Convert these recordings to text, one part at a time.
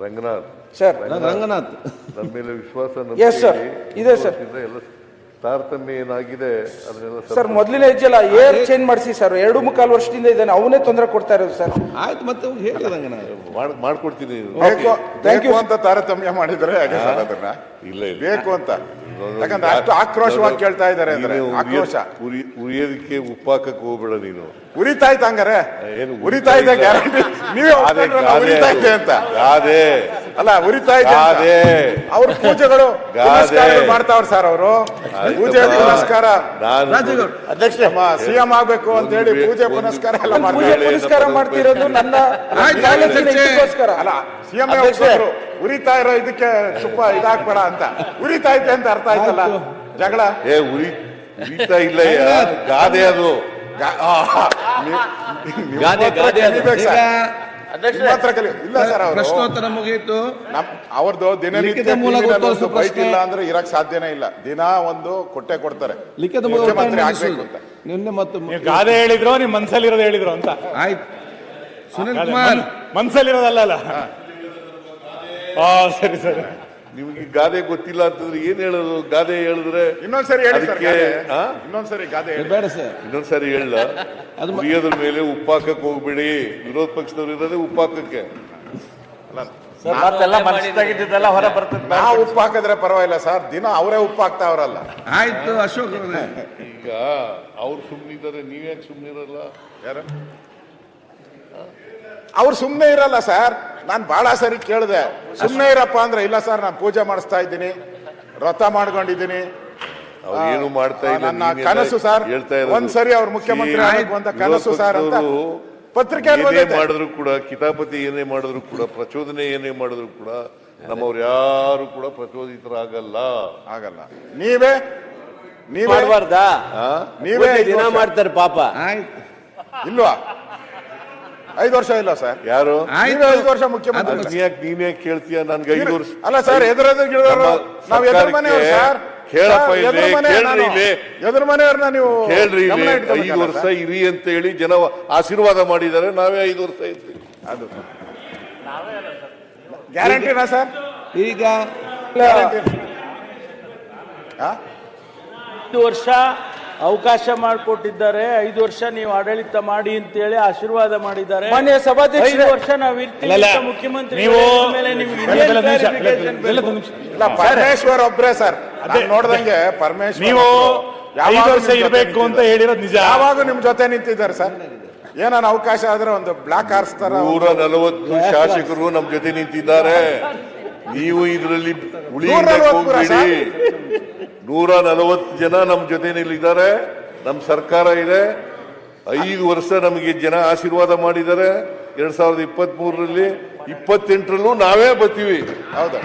Ranganath. Sir Ranganath. ನನ್ನ ಮೇಲೆ ವಿಶ್ವಾಸ Yes, sir. ಇದೆ, sir. ನಂಬಿಕೆಯಿಂದ ಎಲ್ಲ ತಾರತಮ್ಯ ಏನಾಗಿದೆ ಅದನ್ನೆಲ್ಲ ಸರ್ ಮೊದಲಿನ ಹೆಜ್ಜೆಲ್ಲ ಏರ್ ಚೇಂಜ್ ಮಾಡಿಸಿ ಸರ್ ಎರಡು ಮುಕ್ಕಾಲು ವರ್ಷದಿಂದ ಇದ್ದಾನೆ. ಅವನೇ ತೊಂದರೆ ಕೊಡ್ತಾ ಇರೋದು ಸರ್ ಆಯ್ತು ಮತ್ತೆ ಅವ್ರು ಹೇಳಿ ರಂಗನಾಥ್. ಮಾಡ್- ಮಾಡ್ಕೊಡ್ತೀನಿ. ಬೇಕು Thank you, ಬೇಕು ಅಂತ ತಾರತಮ್ಯ ಮಾಡಿದ್ರೆ ಹಾಗೆ ಸರ್ ಅದನ್ನ. ಇಲ್ಲ ಇಲ್ಲ. ಬೇಕು ಅಂತ. ಯಾಕಂದ್ರೆ ಅಷ್ಟು ಆಕ್ರೋಶವಾಗಿ ಕೇಳ್ತಾ ಇದ್ದಾರೆ ಅಂದ್ರೆ ಆಕ್ರೋಶ. ಉರಿ ಉರಿಯೋದಕ್ಕೆ ಉಪ್ಪಾಕ ಹೋಗ್ಬೇಡ ನೀನು. ಉರಿತಾ ಇತ್ತು ಹಂಗಾರೆ? ಏನು ಉರಿತಾ ಇದೆ ಗ್ಯಾರಂಟಿ ನೀವೇ ಉರಿತಾ ಇದೆ ಅಂತ. ಗಾದೆ. ಅಲ್ಲ ಉರಿತಾ ಇದೆ. ಗಾದೆ. ಅವ್ರ ಪೂಜೆಗಳು ಗಾದೆ. ಪುನಸ್ಕಾರಗಳು ಮಾಡ್ತಾವ್ರ ಸರ್ ಅವರು. ಪೂಜೆ ಆಯ್ತಪ್ಪ. ಪುನಸ್ಕಾರ. ನಾನು ಅಧ್ಯಕ್ಷ. ಸಿಎಂ ಆಗ್ಬೇಕು ಅಂತ ಹೇಳಿ ಒಂದು ಪೂಜೆ ಒಂದು- ಪುನಸ್ಕಾರ ಎಲ್ಲ ಒಂದು ಪೂಜೆ ಮಾಡ್ತಾರೆ. ವೇಳೆ ಮಾಡ್ತಿರೋದು ನನ್ನ ಆಯ್ತು. ಇದಕ್ಕೋಸ್ಕರ. ಅಲ್ಲ ಸಿಎಂ ಅಧ್ಯಕ್ಷೆ. ಉರಿತಾ ಇರೋ ಇದಕ್ಕೆ ತುಪ್ಪ ಇದಾಗ್ಬೇಡ ಅಂತ. ಉರಿತಾ ಐತೆ ಅಂತ ಅರ್ಥ ಆಯ್ತಲ್ಲ? ಜಗಳ? ಏ ಉರಿ ಉರಿತಾ ಇಲ್ಲ ಗಾದೆ ಅದು. ಗಾದೆ, ಗಾದೆ ಅದು. ಈಗ ಇಲ್ಲ ಸರ್ ಪ್ರಶ್ನೋತ್ತರ ಮುಗಿಯಿತು. ಅವ್ರದ್ದು ದಿನನಿತ್ಯ ಬೈಟ್ ಪ್ರಶ್ನೆ. ಇಲ್ಲ ಅಂದ್ರೆ ಇರಕ್ ಸಾಧ್ಯನೇ ಇಲ್ಲ. ದಿನ ಒಂದು ಕೊಟ್ಟೆ ಕೊಡ್ತಾರೆ. ಲಿಖಿತ ಮುಖ್ಯಮಂತ್ರಿ ಆಗ್ಬೇಕು ಅಂತ. ನಿನ್ನೆ ಮತ್ತು ಗಾದೆ ಹೇಳಿದ್ರು ನಿಮ್ ಮನ್ಸಲ್ಲಿರೋದು ಹೇಳಿದ್ರು ಅಂತ. ಆಯ್ತು. ಸುನಿಲ್ ಕುಮಾರ್. ಮನ್- ಮನ್ಸಲ್ಲಿರೋದಲ್ಲ ಅಲ್ಲ? ಆ ಸರಿ ಸರಿ. ನಿಮ್ಗೆ ಗಾದೆ ಗೊತ್ತಿಲ್ಲ ಅಂತಂದ್ರೆ ಏನ್ ಹೇಳೋದು? ಗಾದೆ ಹೇಳಿದ್ರೆ ಇನ್ನೊಂದ್ಸರಿ ಹೇಳಿ ಸರ್ ಅದಕ್ಕೆ ಗಾದೆ. ಆ? ಇನ್ನೊಂದ್ಸರಿ ಗಾದೆ ಹೇಳಿ. ಬೇಡ ಸರ್. ಇನ್ನೊಂದ್ಸರಿ ಹೇಳ. ಅದು ಮ- ಮೇಲೆ ಉಪ್ಪಾಕಕ್ಕೆ ಹೋಗ್ಬೇಡಿ. ವಿರೋಧ ಪಕ್ಷದವ್ರು ಇರೋದೇ ಉಪ್ಪಾಕಕ್ಕೆ. ಮತ್ತೆಲ್ಲ ಮನಸ್ಸಾಗಿದ್ದೆಲ್ಲ ಹೊರ ಬರ್ತದೆ ನಾವು ಉಪ್ಪು ಹಾಕಿದ್ರೆ ಪರವಾಗಿಲ್ಲ ಸರ್. ದಿನ ಅವರೇ ಉಪ್ಪು ಹಾಕ್ತಾವ್ರಲ್ಲ ಆಯ್ತು ಅಶೋಕ್ ಅವ್ರೆ. ಈಗ ಅವ್ರು ಸುಮ್ಮನಿದ್ದಾರೆ ನೀವ್ಯಾಕೆ ಸುಮ್ಮನಿರಲ್ಲ ಯಾರು? ಅವ್ರು ಸುಮ್ಮನೆ ಇರಲ್ಲ ಸರ್. ನಾನು ಬಹಳ ಸರಿ ಕೇಳಿದೆ. ಸುಮ್ಮನೆ ಇರಪ್ಪ ಅಂದ್ರೆ ಇಲ್ಲ ಸರ್ ನಾನು ಪೂಜೆ ಮಾಡಿಸ್ತಾ ಇದ್ದೀನಿ. ವ್ರತ ಮಾಡ್ಕೊಂಡಿದ್ದೀನಿ. ಅವ್ರು ಏನು ಮಾಡ್ತಾ ಇಲ್ಲ ನನ್ನ ಕನಸು ಸರ್. ಒಂದ್ಸರಿ ಅವ್ರ ಮುಖ್ಯಮಂತ್ರಿ ಅಂತ ಕನಸು ಸರ್ ಅಂತ ಪತ್ರಿಕೆ ಮಾಡಿದ್ರು ಕೂಡ ಕಿತಾಪತಿ ಏನೇ ಮಾಡಿದ್ರು ಕೂಡ ಪ್ರಚೋದನೆ ಏನೇ ಮಾಡಿದ್ರು ಕೂಡ ನಮ್ಮವ್ರು ಯಾರು ಕೂಡ ಪ್ರಚೋದಿತರಾಗಲ್ಲ. ಆಗಲ್ಲ. ನೀವೇ ನೀವೇ? ನೀವೇ ದಿನ ಮಾಡ್ತಾರೆ ಪಾಪ. ಆಯ್ತು. ಇಲ್ವಾ? ಐದು ವರ್ಷ ಇಲ್ಲ ಸರ್. ಯಾರು? ಐದು ವರ್ಷ ಮುಖ್ಯಮಂತ್ರಿ. ಅದ್ ನೀನ್ಯಾಕ್ ನೀನೇ ಕೇಳ್ತೀಯ ನನ್ಗೆ ಐದು ವರ್ಷ ಅಲ್ಲ ಸರ್ ಎದುರೆದುರು ನಮ್ಮ ನಾವು ಎದುರು ಮನೆಯವ್ರು ಸರ್. ಕೇಳಪ್ಪ ಸರ್, ಇಲ್ಲಿ, ಎದುರು ಮನೆ ಕೇಳ್ರಿ ನಾನು. ಇಲ್ಲಿ. ಎದುರು ಮನೆಯವ್ರನ್ನ ನೀವು ಹೇಳ್ರಿ ಇಲ್ಲಿ. ಐದು ವರ್ಷ ಸರ್? ಇರಿ ಅಂತ ಹೇಳಿ ಜನ ಆಶೀರ್ವಾದ ಮಾಡಿದ್ದಾರೆ. ನಾವೇ ಐದು ವರ್ಷ ಇರ್ತೀವಿ ಅದು. ಗ್ಯಾರಂಟಿನಾ ಸರ್? ಈಗ ಹಾ? ಐದು ವರ್ಷ ಅವಕಾಶ ಮಾಡಿಕೊಟ್ಟಿದ್ದಾರೆ ಐದು ವರ್ಷ ನೀವು ಆಡಳಿತ ಮಾಡಿ ಅಂತೇಳಿ ಆಶೀರ್ವಾದ ಮಾಡಿದ್ದಾರೆ ಮಾನ್ಯ ಐದು ಸಭಾಧ್ಯಕ್ಷ ವರ್ಷ ನಾವು ಇರ್ತೀವಿ ಇಲ್ಲ, ಇಲ್ಲ. ಅಂತ ಮುಖ್ಯಮಂತ್ರಿ ನೀವು ಹೇಳಿದ ಮೇಲೆ ನಿಮ್ಗೆ ಇಲ್ಲ, ಇನ್ನೇನ್ ನಿಮಿಷ, ಇಲ್ಲ, clarification ಇಲ್ಲ, ಇಲ್ಲ, ಬೇಕು? ನಿಮಿಷ. ಇಲ್ಲ ಪರಮೇಶ್ವರ್ ಒಬ್ರೇ ಸರ್ ಅದೇ. ನಾನ್ ನೋಡ್ದಂಗೆ ಪರಮೇಶ್ವರ್ ನೀವು ಒಬ್ರು ಐದು ವರ್ಷ ನಿಮ್ ಜೊತೆ ಇರ್ಬೇಕು ಅಂತ ನಿಂತಿದ್ದಾರೆ. ಹೇಳಿರೋದು ನಿಜ ಯಾವಾಗ ನಿಮ್ ಜೊತೆ ನಿಂತಿದ್ದಾರೆ ಸರ್ ಏನಾನ ಅವಕಾಶ ಆದ್ರೆ ಒಂದು ಬ್ಲಾಕ್ ಆರ್ಸ್ತಾರ ನೂರ ನಲವತ್ತು ಶಾಸಕರು ನಮ್ ಜೊತೆ ನಿಂತಿದ್ದಾರೆ ನೀವು ಇದರಲ್ಲಿ ಉಳಿಯಬೇಕು ನೂರ ನಲವತ್ತು ಹೋಗ್ಬೇಡಿ ನೂರ ನಲವತ್ತು ಜನ ನಮ್ಮ ನಮ್ ಜೊತೆನಲ್ಲಿದ್ದಾರೆ ನಮ್ಮ ಸರ್ಕಾರ ಇದೆ. ಐದು ವರ್ಷ ನಮಗೆ ಜನ ಆಶೀರ್ವಾದ ಮಾಡಿದ್ದಾರೆ. ಎರಡ್ ಸಾವಿರದ ಇಪ್ಪತ್ತ್ ಮೂರರಲ್ಲಿ ಇಪ್ಪತ್ತೆಂಟರಲ್ಲೂ ನಾವೇ ಬರ್ತೀವಿ ಹೌದಾ.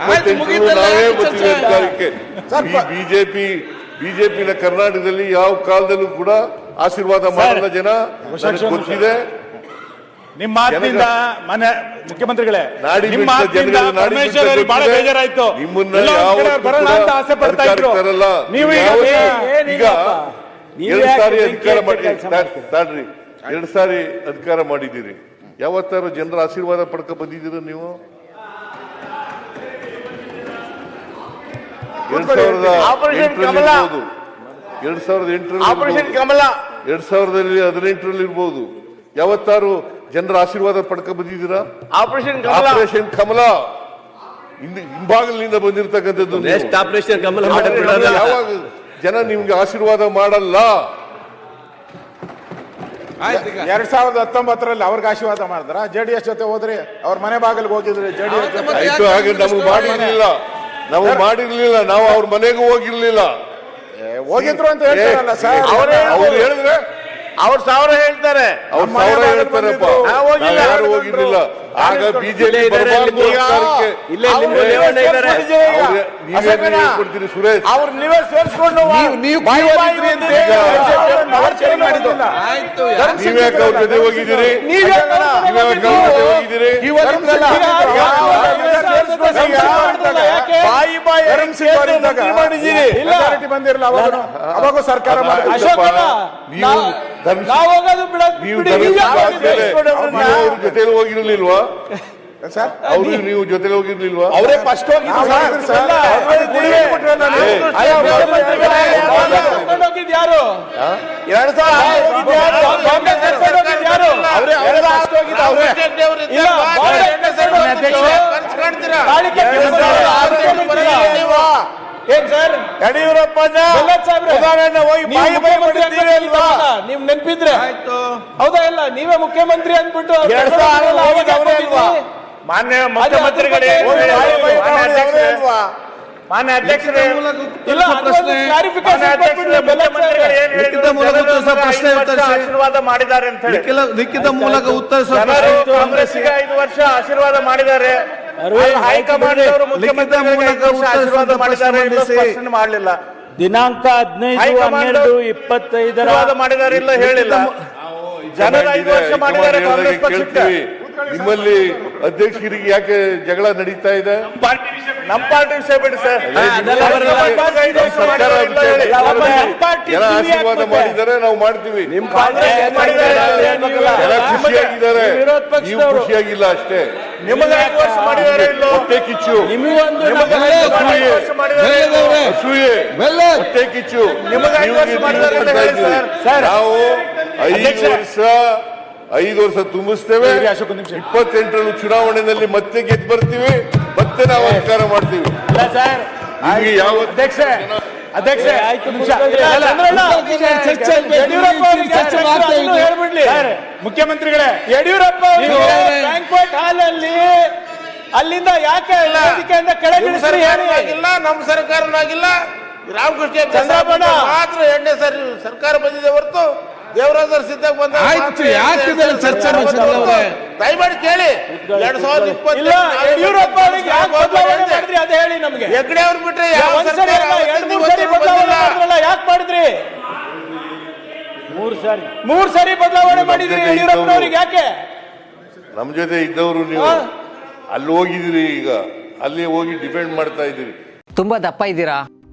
ಇಪ್ಪತ್ತೆಂಟರಲ್ಲೂ ನಾವೇ ಬರ್ತೀವಿ? ಅಧಿಕಾರಕ್ಕೆ. ಸ್ವಲ್ಪ- ಬಿಜೆಪಿ ಬಿಜೆಪಿನ ಕರ್ನಾಟಕದಲ್ಲಿ ಯಾವ ಕಾಲದಲ್ಲೂ ಕೂಡ ಆಶೀರ್ವಾದ ಮಾಡಿದ ಜನ ನನಗೆ ಗೊತ್ತಿದೆ. ನಿಮ್ಮ ಮಾತಿನಿಂದ ಮನೆ ಮುಖ್ಯಮಂತ್ರಿಗಳೇ ನಾಡಿ ನಿಮ್ಮ ಮಾತಿನಿಂದ ನಾಡಿ ಪರಮೇಶ್ವರ್ ಅವರಿಗೆ ಬಹಳ ಬೇಜಾರಾಯ್ತು. ಬರೋಣ ಅಂತ ಆಸೆ ಪಡ್ತಾ ಇದ್ರು. ನೀವು ಈಗ ಎರಡು ಸಾರಿ ಅಧಿಕಾರ ಮಾಡಿ ತಾಡ್ರಿ. ಎರಡು ಸಾರಿ ಅಧಿಕಾರ ಮಾಡಿದ್ದೀರಿ. ಯಾವತ್ತಾರು ಜನರ ಆಶೀರ್ವಾದ ಪಡ್ಕ ಬಂದಿದ್ದೀರ ನೀವು? ಎರಡ್ ಸಾವಿರದ ಆಪರೇಷನ್ ಎಂಟರಲ್ಲಿ ಎರಡ್ ಸಾವಿರದ ಎಂಟರಲ್ಲಿ ಆಪರೇಷನ್ ಇರ್ಬೋದು. ಕಮಲ. ಎರಡ್ ಸಾವಿರದಲ್ಲಿ ಹದಿನೆಂಟರಲ್ಲಿ ಇರ್ಬೋದು. ಯಾವತ್ತಾರು ಜನರ ಆಶೀರ್ವಾದ ಪಡ್ಕ ಬಂದಿದ್ದೀರಾ? ಆಪರೇಷನ್ ಕಮಲ ಆಪರೇಷನ್ ಕಮಲ ಹಿಂಭಾಗಲಿನಿಂದ ಬಂದಿರತಕ್ಕಂಥದ್ದು. ನೆಕ್ಸ್ಟ್ ಆಪರೇಷನ್ ಕಮಲ ಯಾವಾಗ ಜನ ನಿಮ್ಗೆ ಆಶೀರ್ವಾದ ಮಾಡಲ್ಲ? ಎರಡ್ ಸಾವಿರದ ಹತ್ತೊಂಬತ್ತರಲ್ಲಿ ಅವ್ರಿಗೆ ಆಶೀರ್ವಾದ ಮಾಡಿದ್ರ? ಜೆಡಿಎಸ್ ಜೊತೆ ಹೋದ್ರೆ ಅವ್ರ ಮನೆ ಬಾಗಿಲ್ಗೆ ಹೋಗಿದ್ರಿ ಜೆಡಿಎಸ್ ಡಿ ಆಯ್ತು ಹಾಗೆ ನಮಗೆ ಮಾಡಿರ್ಲಿಲ್ಲ. ನಾವು ಮಾಡಿರ್ಲಿಲ್ಲ. ನಾವು ಅವ್ರ ಮನೆಗೂ ಹೋಗಿರ್ಲಿಲ್ಲ. ಏ, ಹೋಗಿದ್ರು ಅಂತ ಹೇಳ್ತಾರಲ್ಲ ಸರ್. ಅವರೇ ಅವ್ರು ಹೇಳಿದ್ರೆ ಅವ್ರ ಸಾವಿರ ಹೇಳ್ತಾರೆ. ಅವ್ರ ಸಾವಿರ ಹೇಳ್ತಾರಪ್ಪ. ನಾವು ಹೋಗಿಲ್ಲ. ಯಾರು ಹೋಗಿರ್ಲಿಲ್ಲ. ಆಗ ಬಿಜೆಪಿ ಸುರೇಶ್. ಅವ್ರು ನೀವೇ ಸೇರಿಸ್ಕೊಂಡು ನೀವು ನೀವು ಬಾಯಿ ಹೋಗಿದ್ರಿ ಅಂತ. ಆಯ್ತು. ನೀವ್ಯಾಕೆ ಅವ್ರ ಜೊತೆ ಹೋಗಿದ್ದೀರಿ? ನೀವ್ಯಾಕೆ ಅವ್ರ ಜೊತೆ ಹೋಗಿದ್ದೀರಿ. ಇವತ್ತಿದ್ರಲ್ಲ ಬಾಯಿ ಬಾಯಿ ಮಾಡಿದ್ದೀರಿ ಮೆಜಾರಿಟಿ ಬಂದಿರಲ್ಲ ಅವಾಗ ಅವಾಗೂ ಸರ್ಕಾರ ಜೊತೆಲಿ ಜೊತೆ ಹೋಗಿರ್ಲಿಲ್ವಾ ಸರ್ ಅವ್ರು ನೀವು ಜೊತೆಗೆ ಹೋಗಿರ್ಲಿಲ್ವಾ ಅವರೇ ಫಸ್ಟ್ ಹೋಗಿ. ಯಾರು ಎರಡ್ ಸಾವಿರ ಯಾರು ಅವರೇ ಅವರೇ ಫಸ್ಟ್ ಹೋಗಿದ್ದು ಅವರೇ ಇಲ್ಲ ಬಾಂಬೆ ಎಣ್ಣೆ ಸರ್ ತಾಳಿಕೆ ಕೆಲಸ ಏನ್ ಸರ್? ಯಡಿಯೂರಪ್ಪ ಉದಾಹರಣೆ ಹೋಗಿ ಬಾಯಿ ಬಾಯಿ ಮಾಡಿದ್ದೀರಿ ಅಲ್ವಾ? ನೀವ್ ನೆನ್ಪಿದ್ರೆ. ಆಯ್ತು. ಹೌದಾ ಇಲ್ಲ? ನೀವೇ ಮುಖ್ಯಮಂತ್ರಿ ಅಂದ್ಬಿಟ್ಟು? ಮಾನ್ಯ ಮುಖ್ಯಮಂತ್ರಿಗಳೇ ಮಾನ್ಯ ಅಧ್ಯಕ್ಷರೇ. ಆಶೀರ್ವಾದ ಮಾಡಿದ್ದಾರೆ ಅಂತ ಹೇಳಿ. ಲಿಖಿತ ಮೂಲಕ ಉತ್ತರಿಸ ಕಾಂಗ್ರೆಸ್ಗೆ ಐದು ವರ್ಷ ಆಶೀರ್ವಾದ ಮಾಡಿದ್ದಾರೆ. ಮಾಡಲಿಲ್ಲ. ದಿನಾಂಕ ಹದಿನೈದು ಹನ್ನೆರಡು ಇಪ್ಪತ್ತೈದರ ಮಾಡಿದಾರಿಲ್ಲ ಇಲ್ಲ ಹೇಳಿಲ್ಲ. ಜನರು ಐದು ವರ್ಷ ಮಾಡಿದ್ದಾರೆ ಕಾಂಗ್ರೆಸ್ ಪಕ್ಷಕ್ಕೆ. ನಿಮ್ಮಲ್ಲಿ ಅಧ್ಯಕ್ಷರಿಗೆ ಯಾಕೆ ಜಗಳ ನಡೀತಾ ಇದೆ? ನಮ್ಮ ಪಾರ್ಟಿ ವಿಷಯ ಬಿಡಿ ಸರ್. ಜನ ಆಶೀರ್ವಾದ ಮಾಡಿದರೆ ಮಾಡಿದ್ದಾರೆ ನಾವು ಮಾಡ್ತೀವಿ. ನಿಮ್ಮ ಪಾರ್ಟಿ ಮಾಡಿದ್ದಾರೆ? ಜನ ಖುಷಿಯಾಗಿದ್ದಾರೆ. ನೀವು ಖುಷಿಯಾಗಿಲ್ಲ ಅಷ್ಟೇ. ನಿಮಗೆ ವರ್ಷ ಮಾಡಿದ್ದಾರೆ ಇಲ್ಲೋ? ಕಿಚ್ಚು. ನಿಮಗೊಂದು. ಅಸೂಯೆ ಹೊಟ್ಟೆ ಕಿಚ್ಚು. ನಿಮಗೆ ವರ್ಷ. ಸರ್. ನಾವು ಐದು ವರ್ಷ ಐದು ವರ್ಷ ತುಂಬಿಸ್ತೇವೆ. ಇಪ್ಪತ್ತೆಂಟರಲ್ಲಿ ಚುನಾವಣೆಯಲ್ಲಿ ಮತ್ತೆ ಗೆದ್ದು ಬರ್ತೀವಿ ಮತ್ತೆ ನಾವು ಅಧಿಕಾರ ಮಾಡ್ತೀವಿ. ಸರ್. ಇದ್ದೀವಿ. ಹೇಳ್ಬಿಡ್ಲಿ. ಮುಖ್ಯಮಂತ್ರಿಗಳೇ ಯಡಿಯೂರಪ್ಪ ಬ್ಯಾಂಕ್ವೆಟ್ ಹಾಲ್ ಅಲ್ಲಿ ಅಲ್ಲಿಂದ ಯಾಕೆ ಸರ್ಕಾರನಾಗಿಲ್ಲ ನಮ್ಮ ಸರ್ಕಾರನಾಗಿಲ್ಲ ರಾಮಕೃಷ್ಣ ಸಾಹೇಬ್ರು ಮಾತ್ರ ಎರಡನೇ ಸರಿ ಸರ್ಕಾರ ಬಂದಿದೆ ಹೊರತು ದೇವರಾಜ ಸಿದ್ದಾಗ ಬಂದ ಆಯ್ತು, ಯಾಕೆ ಇದೆಲ್ಲ ಚರ್ಚೆ ಮಾಡ್ಸಿದ್ರು ಅವ್ರೆ? ದಯಮಾಡಿ ಕೇಳಿ. ಎರಡ್ ಸಾವಿರದ ಇಲ್ಲ ಯಡಿಯೂರಪ್ಪ ಅವರಿಗೆ ಯಾಕೆ ಬದಲಾವಣೆ ಮಾಡಿದ್ರಿ ಅದೇ ಹೇಳಿ ನಮ್ಗೆ. ಹೆಗ್ಡೆ ಅವ್ರು ಬಿಟ್ರೆ ಯಾವ ಒಂದ್ಸರಿ ಸರ್ಕಾರ ಅಲ್ಲ, ಎರಡ್ ಮೂರ್ ಸರಿ ಇವತ್ತಿಗೂ ಬದಲಾವಣೆ ಬಂದಿಲ್ಲ. ಮಾಡಿದ್ರಲ್ಲ ಯಾಕೆ ಮಾಡಿದ್ರಿ? ಮೂರು ಸಾರಿ. ಮೂರ್ ಸರಿ ಬದಲಾವಣೆ ಮಾಡಿದ್ರಿ ಜೊತೆ ಯಡಿಯೂರಪ್ಪನವ್ರಿಗೆ ಯಾಕೆ? ನಮ್ಮ ಜೊತೆ ಇದ್ದವರು ನೀವು ಹಾ. ಅಲ್ಲಿ ಹೋಗಿದ್ದೀರಿ ಈಗ. ಅಲ್ಲಿ ಹೋಗಿ ಡಿಪೆಂಡ್ ಮಾಡ್ತಾ ಇದ್ದೀರಿ. ತುಂಬಾ ದಪ್ಪ ಇದ್ದೀರಾ?